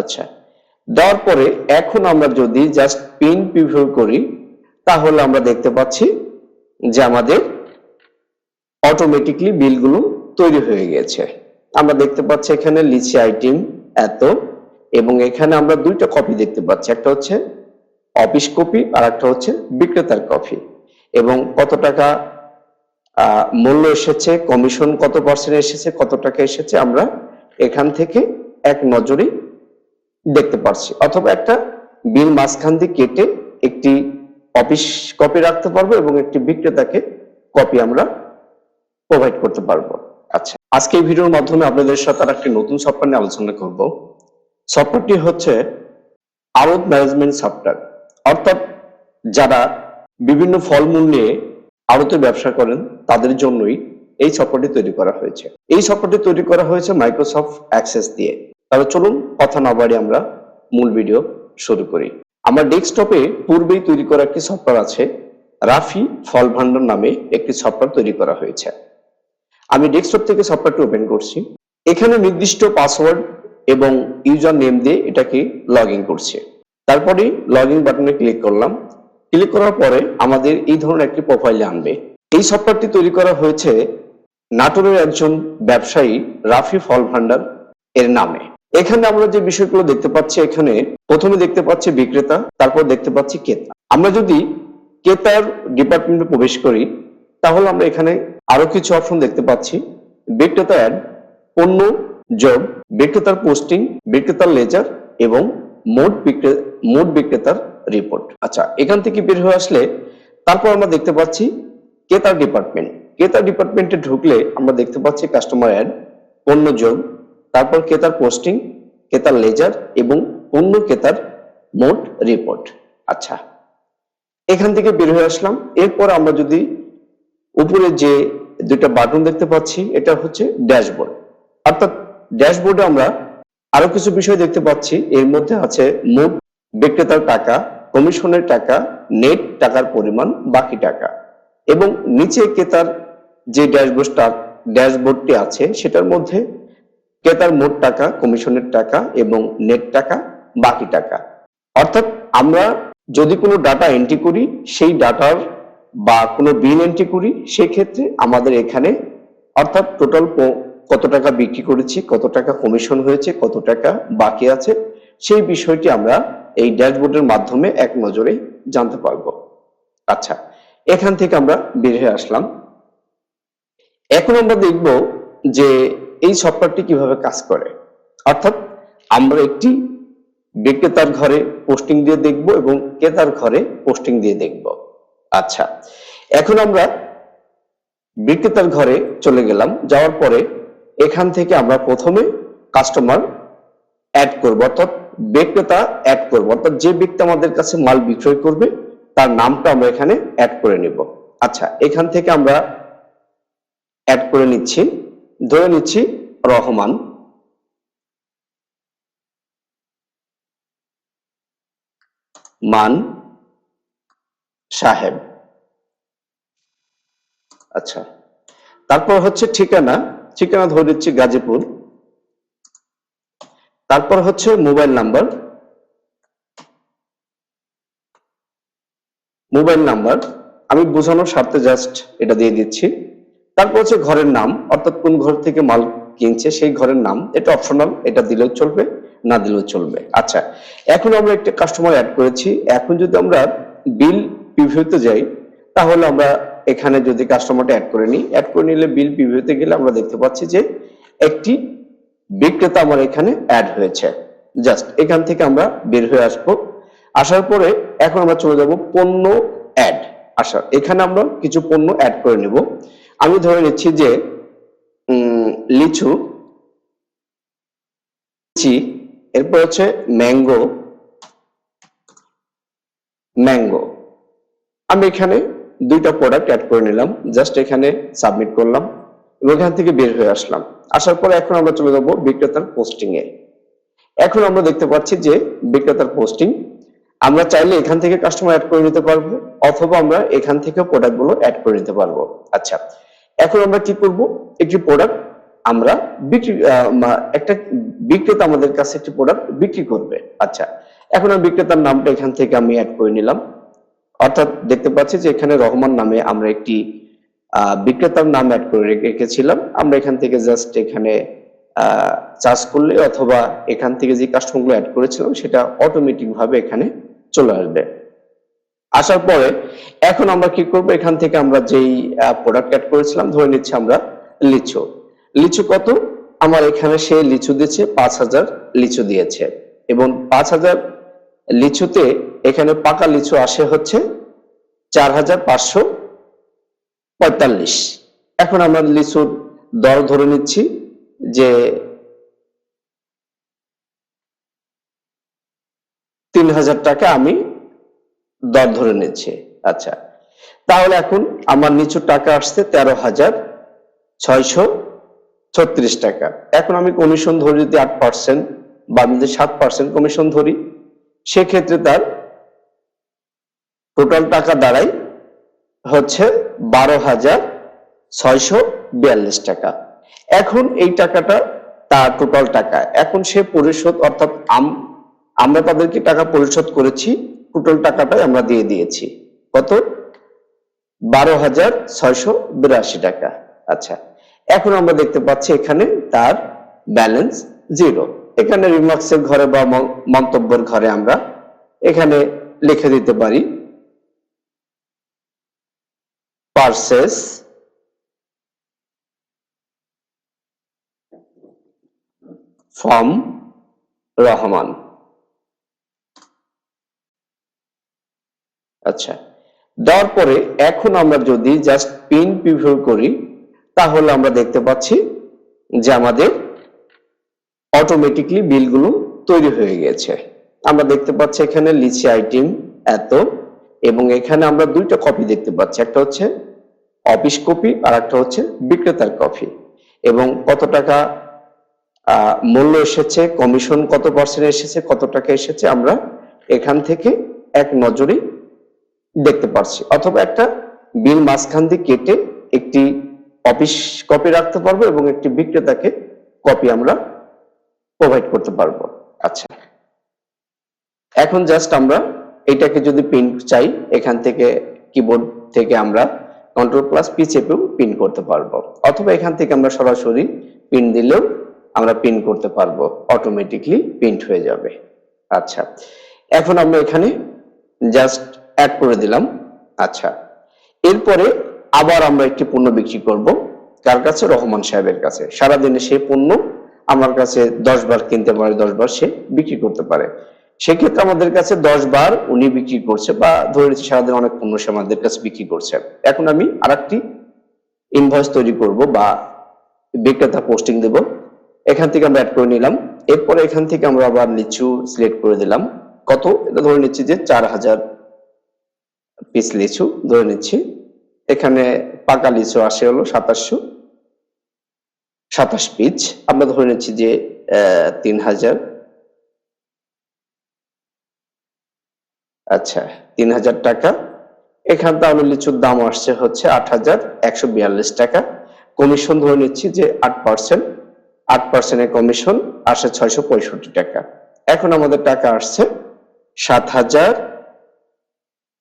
আচ্ছা দেওয়ার পরে এখন আমরা যদি জাস্ট পিন প্রিভিউ করি, তাহলে আমরা দেখতে পাচ্ছি যে আমাদের অটোমেটিকলি বিলগুলো তৈরি হয়ে গেছে। আমরা দেখতে পাচ্ছি এখানে লিচি আইটেম এত, এবং এখানে আমরা দুইটা কপি দেখতে পাচ্ছি। একটা হচ্ছে অফিস কপি আর একটা হচ্ছে বিক্রেতার কপি এবং কত টাকা মূল্য এসেছে কমিশন কত পার্সেন্ট এসেছে, কত টাকা এসেছে, আমরা এখান থেকে এক নজরেই দেখতে পারছি। অথবা একটা বিল মাঝখান দিয়ে কেটে একটি অফিস কপি রাখতে পারব এবং একটি বিক্রেতাকে কপি আমরা প্রোভাইড করতে পারব। আচ্ছা আজকে এই ভিডিওর মাধ্যমে আপনাদের সাথে আর একটি নতুন সফটওয়্যার নিয়ে আলোচনা করব। সফটওয়্যারটি হচ্ছে আড়ত ম্যানেজমেন্ট সফটওয়্যার। অর্থাৎ যারা বিভিন্ন ফলমূল নিয়ে আড়তে ব্যবসা করেন, তাদের জন্যই এই সফটওয়্যারটি তৈরি করা হয়েছে। এই সফটওয়্যারটি তৈরি করা হয়েছে মাইক্রোসফট অ্যাক্সেস দিয়ে। তাহলে চলুন কথা না বাড়ি আমরা মূল ভিডিও শুরু করি। আমার ডেস্কটপে পূর্বেই তৈরি করা একটি সফটওয়্যার আছে, রাফি ফল ভান্ডার নামে একটি সফটওয়্যার তৈরি করা হয়েছে। আমি ডেস্কটপ থেকে সফটওয়্যারটি ওপেন করছি। এখানে নির্দিষ্ট পাসওয়ার্ড এবং ইউজার নেম দিয়ে এটাকে লগ ইন করছি। তারপরে লগ ইন বাটনে ক্লিক করলাম। ক্লিক করার পরে আমাদের এই ধরনের একটি প্রোফাইলে আনবে। এই সফটওয়্যারটি তৈরি করা হয়েছে নাটোরের একজন ব্যবসায়ী রাফি ফল ভান্ডার এর নামে। এখানে আমরা যে বিষয়গুলো দেখতে পাচ্ছি এখানে, প্রথমে দেখতে পাচ্ছি বিক্রেতা, তারপর দেখতে পাচ্ছি ক্রেতা। আমরা যদি ক্রেতার ডিপার্টমেন্টে প্রবেশ করি, তাহলে আমরা এখানে আরও কিছু অপশন দেখতে পাচ্ছি। বিক্রেতা অ্যাড পণ্য জব বিক্রেতার পোস্টিং বিক্রেতার লেজার এবং মোট বিক্রে, মোট বিক্রেতার রিপোর্ট আচ্ছা এখান থেকে বের হয়ে আসলে তারপর আমরা দেখতে পাচ্ছি ক্রেতার ডিপার্টমেন্ট ক্রেতার ডিপার্টমেন্টে ঢুকলে আমরা দেখতে পাচ্ছি কাস্টমার অ্যাড পণ্য যোগ তারপর ক্রেতার পোস্টিং ক্রেতার লেজার এবং পণ্য ক্রেতার মোট রিপোর্ট আচ্ছা এখান থেকে বের হয়ে আসলাম। এরপর আমরা যদি উপরে যে দুইটা বাটন দেখতে পাচ্ছি, এটা হচ্ছে ড্যাশবোর্ড অর্থাৎ ড্যাশবোর্ডে আমরা আরও কিছু বিষয় দেখতে পাচ্ছি। এর মধ্যে আছে মোট বিক্রেতার টাকা, কমিশনের টাকা নেট টাকার পরিমাণ, বাকি টাকা। এবং নিচে ক্রেতার যে ড্যাশবোর্ডটা ড্যাশবোর্ডটি আছে, সেটার মধ্যে ক্রেতার মোট টাকা, কমিশনের টাকা এবং নেট টাকা, বাকি টাকা? অর্থাৎ আমরা যদি কোনো ডাটা এন্ট্রি করি, সেই ডাটার বা কোনো বিল এন্ট্রি করি সেই ক্ষেত্রে আমাদের এখানে অর্থাৎ টোটাল কত টাকা বিক্রি করেছি, কত টাকা কমিশন হয়েছে, কত টাকা বাকি আছে, সেই বিষয়টি আমরা এই ড্যাশবোর্ডের মাধ্যমে এক নজরে জানতে পারব। আচ্ছা এখান থেকে আমরা বের হয়ে আসলাম। এখন আমরা দেখব যে এই সফটওয়্যারটি কীভাবে কাজ করে? অর্থাৎ আমরা একটি বিক্রেতার ঘরে পোস্টিং দিয়ে দেখব এবং ক্রেতার ঘরে পোস্টিং দিয়ে দেখব। আচ্ছা এখন আমরা বিক্রেতার ঘরে চলে গেলাম। যাওয়ার পরে এখান থেকে আমরা প্রথমে কাস্টমার অ্যাড করব, অর্থাৎ বিক্রেতা অ্যাড করব। অর্থাৎ যে ব্যক্তি আমাদের কাছে মাল বিক্রয় করবে, তার নামটা আমরা এখানে অ্যাড করে নিব। আচ্ছা এখান থেকে আমরা অ্যাড করে নিচ্ছি। ধরে নিচ্ছি রহমান। মান সাহেব। আচ্ছা তারপর হচ্ছে ঠিকানা ঠিকানা ধরে নিচ্ছি গাজীপুর। তারপর হচ্ছে মোবাইল নাম্বার। মোবাইল নাম্বার, আমি বোঝানোর স্বার্থে জাস্ট এটা দিয়ে দিচ্ছি। তারপর হচ্ছে ঘরের নাম, অর্থাৎ কোন ঘর থেকে মাল কিনছে সেই ঘরের নাম, এটা অপশনাল এটা দিলেও চলবে, না দিলেও চলবে। আচ্ছা এখন আমরা একটা কাস্টমার অ্যাড করেছি। এখন যদি আমরা বিল প্রিভিউতে যাই, তাহলে আমরা এখানে যদি কাস্টমারটা অ্যাড করে নিই অ্যাড করে নিলে বিল প্রিভিউতে গেলে আমরা দেখতে পাচ্ছি যে একটি বিক্রেতা আমার এখানে অ্যাড হয়েছে। জাস্ট এখান থেকে আমরা বের হয়ে আসব। আসার পরে এখন আমরা চলে যাব পণ্য অ্যাড আসার এখানে আমরা কিছু পণ্য অ্যাড করে নেব। আমি ধরে নিচ্ছি যে লিচু, লিচি, এরপর হচ্ছে ম্যাঙ্গো ম্যাঙ্গো। আমি এখানে দুইটা প্রোডাক্ট অ্যাড করে নিলাম জাস্ট এখানে সাবমিট করলাম এবং এখান থেকে বের হয়ে আসলাম। আসার পরে এখন আমরা চলে যাব বিক্রেতার পোস্টিং এ। এখন আমরা দেখতে পাচ্ছি যে বিক্রেতার পোস্টিং আমরা চাইলে এখান থেকে কাস্টমার অ্যাড করে নিতে পারব, অথবা আমরা এখান থেকে প্রোডাক্টগুলো অ্যাড করে নিতে পারব। আচ্ছা এখন আমরা কি করব? একটি প্রোডাক্ট আমরা বিক্রি একটা বিক্রেতা আমাদের কাছে একটি প্রোডাক্ট বিক্রি করবে। আচ্ছা এখন আমি বিক্রেতার নামটা এখান থেকে আমি অ্যাড করে নিলাম। অর্থাৎ দেখতে পাচ্ছি যে এখানে রহমান নামে আমরা একটি আহ, বিক্রেতার নাম অ্যাড করে রেখে- রেখেছিলাম। আমরা এখান থেকে জাস্ট এখানে চার্জ করলে অথবা এখান থেকে যে কাস্টমারগুলো অ্যাড করেছিলাম সেটা অটোমেটিক ভাবে এখানে চলে আসবে। আসার পরে এখন আমরা কি করব? এখান থেকে আমরা যেই প্রোডাক্ট অ্যাড করেছিলাম, ধরে নিচ্ছি আমরা লিচু। লিচু কত? আমার এখানে সে লিচু দিয়েছে পাঁচ হাজার লিচু দিয়েছে। এবং পাঁচ হাজার লিচুতে এখানে পাকা লিচু আসে হচ্ছে চার হাজার পাঁচশো পঁয়তাল্লিশ। এখন আমরা লিচুর দর ধরে নিচ্ছি যে তিন হাজার টাকা আমি দর ধরে নিচ্ছে। আচ্ছা তাহলে এখন আমার নিচু টাকা আসছে তেরো হাজার ছয়শো ছত্রিশ টাকা। এখন আমি কমিশন ধরি যদি আট পার্সেন্ট বা আমি যদি সাত পার্সেন্ট কমিশন ধরি, সেক্ষেত্রে তার টোটাল টাকা দাঁড়ায় হচ্ছে বারো হাজার ছয়শো বিয়াল্লিশ টাকা। এখন এই টাকাটা তার টোটাল টাকা। এখন সে পরিশোধ অর্থাৎ আম- আমরা তাদেরকে টাকা পরিশোধ করেছি। টোটাল টাকাটাই আমরা দিয়ে দিয়েছি। কত? বারো হাজার ছয়শো বিরাশি টাকা। আচ্ছা এখন আমরা দেখতে পাচ্ছি এখানে তার ব্যালেন্স জিরো। এখানে রিমার্কসের ঘরে বা মন্তব্যের ঘরে আমরা এখানে লিখে দিতে পারি পার্সেস ফ্রম রহমান। আচ্ছা দেওয়ার পরে এখন আমরা যদি জাস্ট পিন প্রিভিউ করি, তাহলে আমরা দেখতে পাচ্ছি যে আমাদের অটোমেটিকলি বিলগুলো তৈরি হয়ে গেছে। আমরা দেখতে পাচ্ছি এখানে লিচি আইটেম এত, এবং এখানে আমরা দুইটা কপি দেখতে পাচ্ছি। একটা হচ্ছে অফিস কপি আর একটা হচ্ছে বিক্রেতার কপি এবং কত টাকা মূল্য এসেছে কমিশন কত পার্সেন্ট এসেছে, কত টাকা এসেছে, আমরা এখান থেকে এক নজরে দেখতে পারছি। অথবা একটা বিল মাঝখান দিয়ে কেটে একটি অফিস কপি রাখতে পারব এবং একটি বিক্রেতাকে কপি আমরা প্রোভাইড করতে পারব। আচ্ছা। এখন জাস্ট আমরা এটাকে যদি প্রিন্ট চাই, এখান থেকে কিবোর্ড থেকে আমরা কন্ট্রোল প্লাস পি চেপেও প্রিন্ট করতে পারব। অথবা এখান থেকে আমরা সরাসরি প্রিন্ট দিলেও আমরা প্রিন্ট করতে পারব। অটোমেটিকলি প্রিন্ট হয়ে যাবে। আচ্ছা। এখন আমরা এখানে জাস্ট অ্যাড করে দিলাম। আচ্ছা এরপরে আবার আমরা একটি পণ্য বিক্রি করব কার কাছে? রহমান সাহেবের কাছে। সারাদিনে সেই পণ্য আমার কাছে দশ বার কিনতে পারে, দশ বার সে বিক্রি করতে পারে। সেক্ষেত্রে আমাদের কাছে দশ বার উনি বিক্রি করছে বা ধরে নিচ্ছি সারাদিন অনেক পণ্য সে আমাদের কাছে বিক্রি করছে। এখন আমি আরেকটি ইনভয়েস তৈরি করব বা বিক্রেতা পোস্টিং দেব। এখান থেকে আমরা অ্যাড করে নিলাম। এরপরে এখান থেকে আমরা আবার লিচু সিলেক্ট করে দিলাম। কত? এটা ধরে নিচ্ছি যে চার হাজার পিস লিচু ধরে নিচ্ছি এখানে পাকা লিচু আসে হলো সাতাশশো। সাতাশ পিস আমরা ধরে নিচ্ছি যে তিন হাজার। আচ্ছা তিন হাজার টাকা। এখান তাহলে লিচুর দাম আসছে হচ্ছে আট হাজার একশো বিয়াল্লিশ টাকা। কমিশন ধরে নিচ্ছি যে, আট পার্সেন্ট। আট পার্সেন্টের কমিশন আসে ছয়শো পঁয়ষট্টি টাকা। এখন আমাদের টাকা আসছে সাত হাজার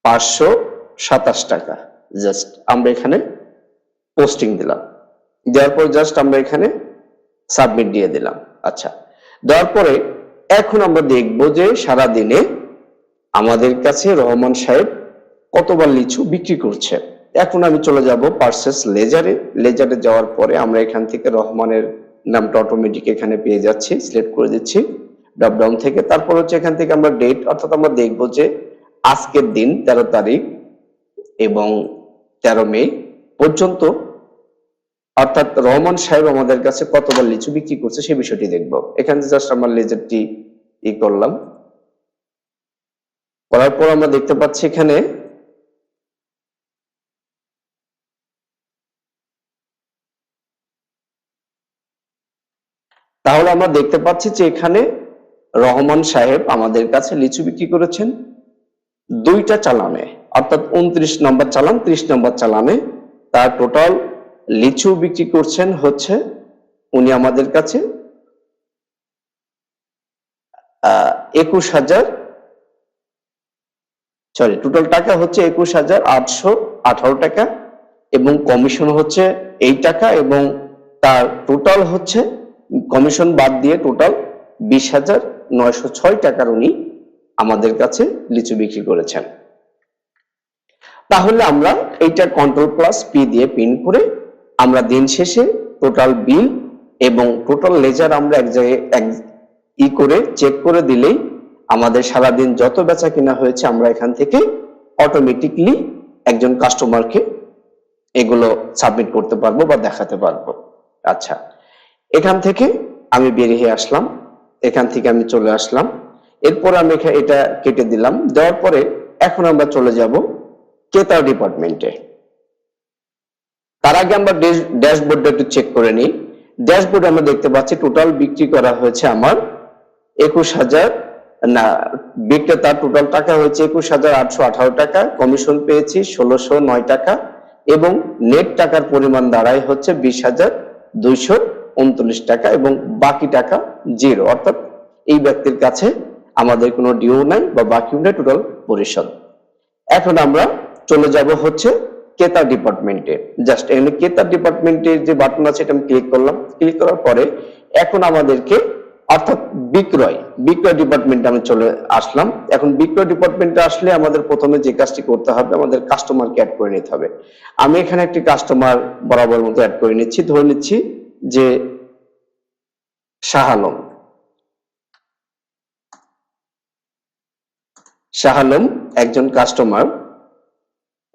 পাঁচশো সাতাশ টাকা। জাস্ট আমরা এখানে পোস্টিং দিলাম। দেওয়ার পর জাস্ট আমরা এখানে সাবমিট দিয়ে দিলাম। আচ্ছা দেওয়ার পরে এখন আমরা দেখব যে সারা দিনে আমাদের কাছে রহমান সাহেব কতবার লিচু বিক্রি করছে। এখন আমি চলে যাব পার্সেস লেজারে। লেজারে যাওয়ার পরে আমরা এখান থেকে রহমানের নামটা অটোমেটিক এখানে পেয়ে যাচ্ছি সিলেক্ট করে দিচ্ছি ড্রপ ডাউন থেকে। তারপর হচ্ছে এখান থেকে আমরা ডেট অর্থাৎ আমরা দেখব যে আজকের দিন তেরো তারিখ এবং তেরো মে পর্যন্ত, অর্থাৎ রহমান সাহেব আমাদের কাছে কতবার লিচু বিক্রি করছে সেই বিষয়টি দেখব। এখানে জাস্ট আমরা লেজারটি ই করলাম। করার পর আমরা দেখতে পাচ্ছি এখানে তাহলে আমরা দেখতে পাচ্ছি যে এখানে রহমান সাহেব আমাদের কাছে লিচু বিক্রি করেছেন। দুইটা চালানে অর্থাৎ উনত্রিশ নম্বর চালান, ত্রিশ নম্বর চালানে তার টোটাল লিচু বিক্রি করছেন হচ্ছে উনি আমাদের কাছে একুশ হাজার সরি টোটাল টাকা হচ্ছে একুশ হাজার আটশো আঠারো টাকা এবং কমিশন হচ্ছে এই টাকা এবং তার টোটাল হচ্ছে কমিশন বাদ দিয়ে টোটাল বিশ হাজার নয়শো ছয় টাকার উনি আমাদের কাছে লিচু বিক্রি করেছেন। তাহলে আমরা এইটা কন্ট্রোল প্লাস পি দিয়ে পিন করে আমরা দিন শেষে টোটাল বিল এবং টোটাল লেজার আমরা এক জায়গায় ই করে চেক করে দিলেই আমাদের সারাদিন যত বেচা কিনা হয়েছে আমরা এখান থেকে অটোমেটিকলি একজন কাস্টমারকে এগুলো সাবমিট করতে পারব বা দেখাতে পারব। আচ্ছা এখান থেকে আমি বেরিয়ে আসলাম। এখান থেকে আমি চলে আসলাম। এরপর আমি এটা কেটে দিলাম। দেওয়ার পরে এখন আমরা চলে যাব ক্রেতার ডিপার্টমেন্টে তার আগে আমরা ড্যাশবোর্ডটা একটু চেক করে নিই। ড্যাশবোর্ড আমরা দেখতে পাচ্ছি টোটাল বিক্রি করা হয়েছে আমার একুশ হাজার, না, বিক্রেতার টোটাল টাকা হয়েছে একুশ হাজার আটশো আঠারো টাকা কমিশন পেয়েছি ষোলোশো নয় টাকা এবং নেট টাকার পরিমাণ দাঁড়ায় হচ্ছে বিশ হাজার দুইশো উনত্রিশ টাকা এবং বাকি টাকা জিরো অর্থাৎ এই ব্যক্তির কাছে আমাদের কোনো ডিউ নাই বা বাকিও নাই টোটাল পরিশোধ এখন আমরা চলে যাব হচ্ছে ক্রেতা ডিপার্টমেন্টে জাস্ট এখানে ক্রেতা ডিপার্টমেন্টের যে বাটন আছে, এটা আমি ক্লিক করলাম। ক্লিক করার পরে এখন আমাদেরকে, অর্থাৎ বিক্রয় বিক্রয় ডিপার্টমেন্টে আমি চলে আসলাম। এখন বিক্রয় ডিপার্টমেন্টে আসলে আমাদের প্রথমে যে কাজটি করতে হবে, আমাদের কাস্টমারকে অ্যাড করে নিতে হবে। আমি এখানে একটি কাস্টমার বরাবর মতো অ্যাড করে নিচ্ছি। ধরে নিচ্ছি যে শাহ আলম শাহ আলম একজন কাস্টমার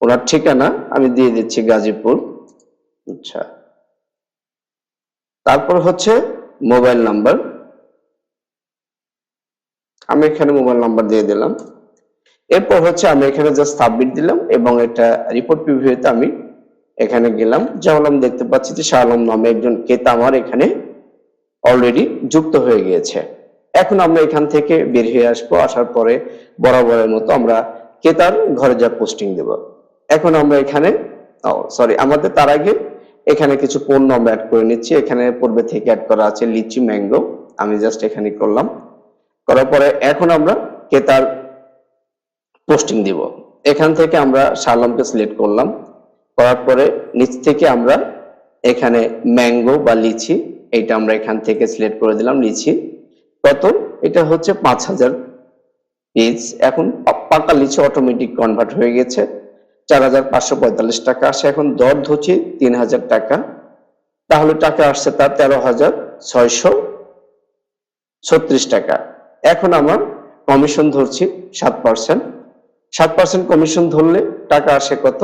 ওনার ঠিকানা আমি দিয়ে দিচ্ছি গাজীপুর। আচ্ছা। তারপর হচ্ছে মোবাইল নাম্বার আমি এখানে মোবাইল নাম্বার দিয়ে দিলাম। এরপর হচ্ছে আমি এখানে জাস্ট সাবমিট দিলাম এবং এটা রিপোর্ট প্রিভিউতে আমি এখানে গেলাম। জাহলাম দেখতে পাচ্ছি যে শাহ নামে একজন ক্রেতা আমার এখানে অলরেডি যুক্ত হয়ে গিয়েছে। এখন আমরা এখান থেকে বের হয়ে আসব। আসার পরে বরাবরের মতো আমরা ক্রেতার ঘরে যা পোস্টিং দেব। এখন আমরা এখানে সরি আমাদের তার আগে এখানে কিছু পণ্য আমরা অ্যাড করে নিচ্ছি। এখানে পূর্বে থেকে অ্যাড করা আছে লিচি ম্যাঙ্গো আমি জাস্ট এখানে করলাম। করার পরে এখন আমরা ক্রেতার পোস্টিং দিব। এখান থেকে আমরা শালমকে সিলেক্ট করলাম। করার পরে নিচ থেকে আমরা এখানে ম্যাঙ্গো বা লিচি এটা আমরা এখান থেকে সিলেক্ট করে দিলাম লিচি। কত? এটা হচ্ছে পাঁচ হাজার পিস এখন পাকা লিচি অটোমেটিক কনভার্ট হয়ে গেছে। চার হাজার পাঁচশো পঁয়তাল্লিশ টাকা আসে। এখন দর ধরছি তিন হাজার টাকা। তাহলে টাকা আসছে তার তেরো হাজার ছয়শো ছত্রিশ টাকা। এখন আমার কমিশন ধরছি সাত পার্সেন্ট সাত পার্সেন্ট কমিশন ধরলে টাকা আসে কত?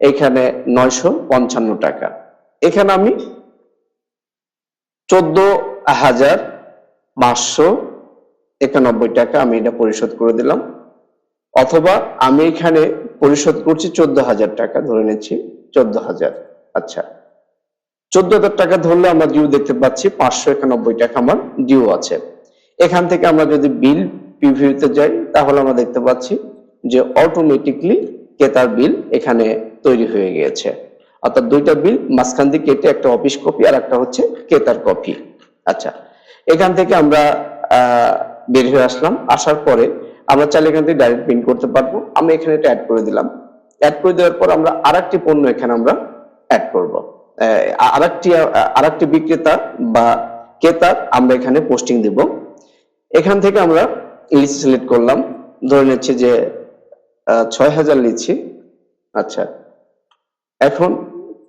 এখানে নয়শো পঞ্চান্ন টাকা। এখানে আমি চোদ্দ হাজার পাঁচশো একানব্বই টাকা আমি এটা পরিশোধ করে দিলাম। অথবা আমি এখানে পরিশোধ করছি চোদ্দ হাজার টাকা, ধরে নিচ্ছি চোদ্দ হাজার আচ্ছা চোদ্দ হাজার টাকা ধরলে আমরা ডিউ দেখতে পাচ্ছি, পাঁচশো একানব্বই টাকা আমার ডিউ আছে। এখান থেকে আমরা যদি বিল প্রিভিউতে যাই, তাহলে আমরা দেখতে পাচ্ছি যে অটোমেটিকলি ক্রেতার বিল এখানে তৈরি হয়ে গিয়েছে। অর্থাৎ দুইটা বিল মাঝখান দিয়ে কেটে একটা অফিস কপি আর একটা হচ্ছে ক্রেতার কপি আচ্ছা এখান থেকে আমরা বের হয়ে আসলাম। আসার পরে আমরা চাইলে এখান থেকে ডাইরেক্ট প্রিন্ট করতে পারব। আমি এখানে এটা অ্যাড করে দিলাম। অ্যাড করে দেওয়ার পর আমরা আরেকটি পণ্য এখানে আমরা অ্যাড করব। আর একটি আহ, আরেকটি বিক্রেতা বা ক্রেতার আমরা এখানে পোস্টিং দেব। এখান থেকে আমরা লিচি সিলেক্ট করলাম। ধরে নিচ্ছি যে ছয় হাজার লিচি। আচ্ছা। এখন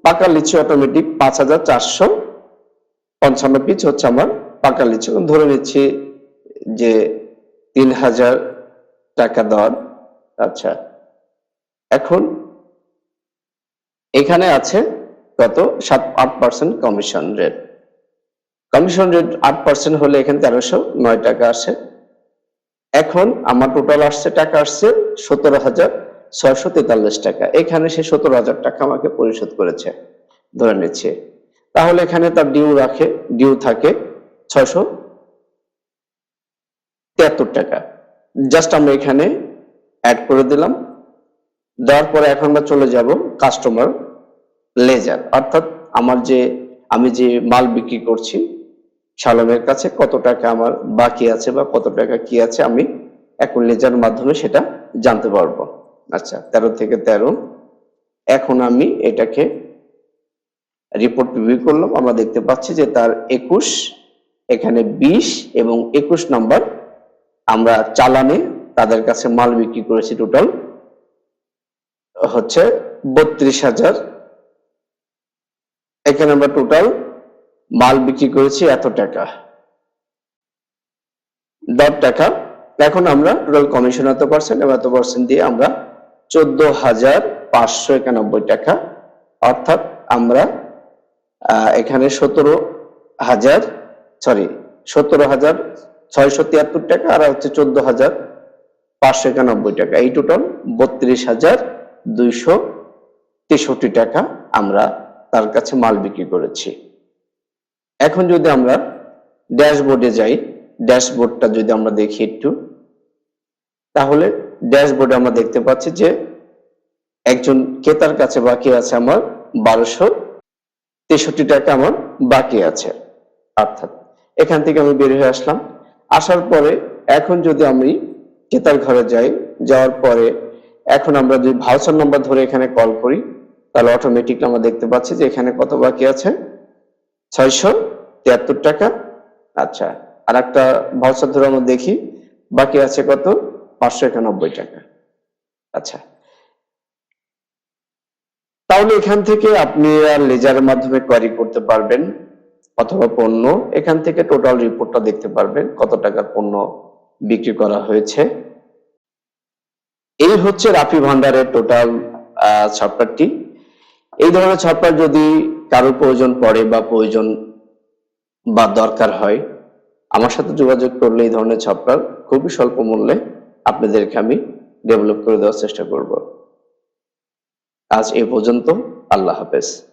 পাকা লিচি অটোমেটিক পাঁচ হাজার চারশো পঞ্চান্ন পিস হচ্ছে আমার পাকা এখন ধরে নিচ্ছি যে তিন হাজার টাকা দর। আচ্ছা এখন এখানে আছে কত? সাত, আট percent commission rate. Commission rate আট পার্সেন্ট হলে এখানে তেরোশো নয় টাকা আসে। এখন আমার টোটাল আসছে, টাকা আসছে সতেরো হাজার ছয়শো তেতাল্লিশ টাকা। এখানে সে সতেরো হাজার টাকা আমাকে পরিশোধ করেছে। ধরে নিচ্ছে। তাহলে এখানে তার ডিউ রাখে ডিউ থাকে। ছয়শো তিয়াত্তর টাকা। জাস্ট আমরা এখানে অ্যাড করে দিলাম। দেওয়ার পরে এখন আমরা চলে যাব কাস্টমার লেজার অর্থাৎ আমার যে, আমি যে মাল বিক্রি করছি, শালমের কাছে কত টাকা আমার বাকি আছে বা কত টাকা কি আছে, আমি এখন লেজার মাধ্যমে সেটা জানতে পারব। আচ্ছা তেরো থেকে তেরো। এখন আমি এটাকে রিপোর্ট প্রিভিউ করলাম। আমরা দেখতে পাচ্ছি যে তার একুশ এখানে বিশ এবং একুশ নাম্বার আমরা চালানে তাদের কাছে মাল বিক্রি করেছি টোটাল হচ্ছে বত্রিশ হাজার। এখানে আমরা টোটাল মাল বিক্রি করেছি এত টাকা। দশ টাকা, এখন আমরা টোটাল কমিশন এত পার্সেন্ট এবং এত পার্সেন্ট দিয়ে আমরা চোদ্দ হাজার পাঁচশো একানব্বই টাকা। অর্থাৎ আমরা এখানে সতেরো হাজার সরি, সতেরো হাজার ছয়শো তিয়াত্তর টাকা আর হচ্ছে চোদ্দ হাজার পাঁচশো একানব্বই টাকা। এই টোটাল বত্রিশ হাজার দুইশো তেষট্টি টাকা আমরা তার কাছে মাল বিক্রি করেছি। এখন যদি আমরা ড্যাশবোর্ডে যাই, ড্যাশবোর্ডটা যদি আমরা দেখি একটু, তাহলে ড্যাশবোর্ডে আমরা দেখতে পাচ্ছি যে একজন ক্রেতার কাছে বাকি আছে আমার বারোশো তেষট্টি টাকা আমার বাকি আছে। অর্থাৎ এখান থেকে আমি বের হয়ে আসলাম। আসার পরে এখন যদি আমি ক্রেতার ঘরে যাই, যাওয়ার পরে এখন আমরা যদি ভাউচার নাম্বার ধরে এখানে কল করি, তাহলে অটোমেটিকলি আমরা দেখতে পাচ্ছি যে এখানে কত বাকি আছে? ছয়শো তিয়াত্তর টাকা। আচ্ছা আর একটা ভাউচার ধরে আমরা দেখি, বাকি আছে কত? পাঁচশো একানব্বই টাকা। আচ্ছা। তাহলে এখান থেকে আপনি লেজারের মাধ্যমে কোয়ারি করতে পারবেন। অথবা পণ্য, এখান থেকে টোটাল রিপোর্টটা দেখতে পারবেন কত টাকার পণ্য বিক্রি করা হয়েছে। এই হচ্ছে রাফি ভান্ডারের টোটাল সফটওয়্যারটি এই ধরনের সফটওয়্যার যদি কারও প্রয়োজন পড়ে বা প্রয়োজন বা দরকার হয়, আমার সাথে যোগাযোগ করলে এই ধরনের সফটওয়্যার খুবই স্বল্প মূল্যে আপনাদেরকে আমি ডেভেলপ করে দেওয়ার চেষ্টা করব। আজ এ পর্যন্ত, আল্লাহ হাফেজ।